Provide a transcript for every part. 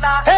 Hey.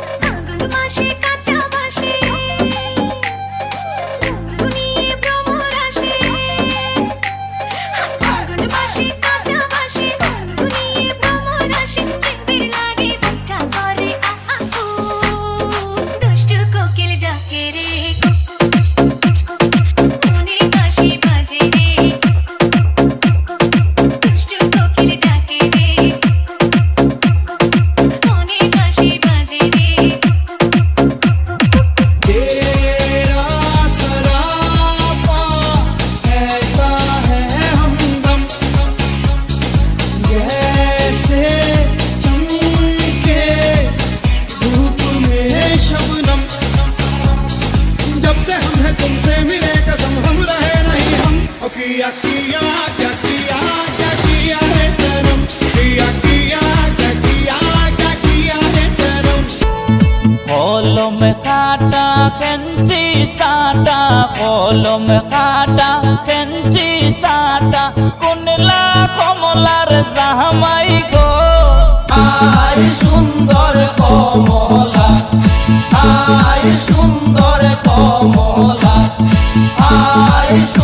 तुमसे मिले कसम हम रहे नहीं हम ओ किया किया क्या किया क्या किया है सनम किया किया क्या किया क्या किया है सनम কলম খাটা খেঞ্চি সাটা কলম খাটা খেঞ্চি সাটা কোনলা কমলার জামাই গো আই সুন্দর কমলা 爱是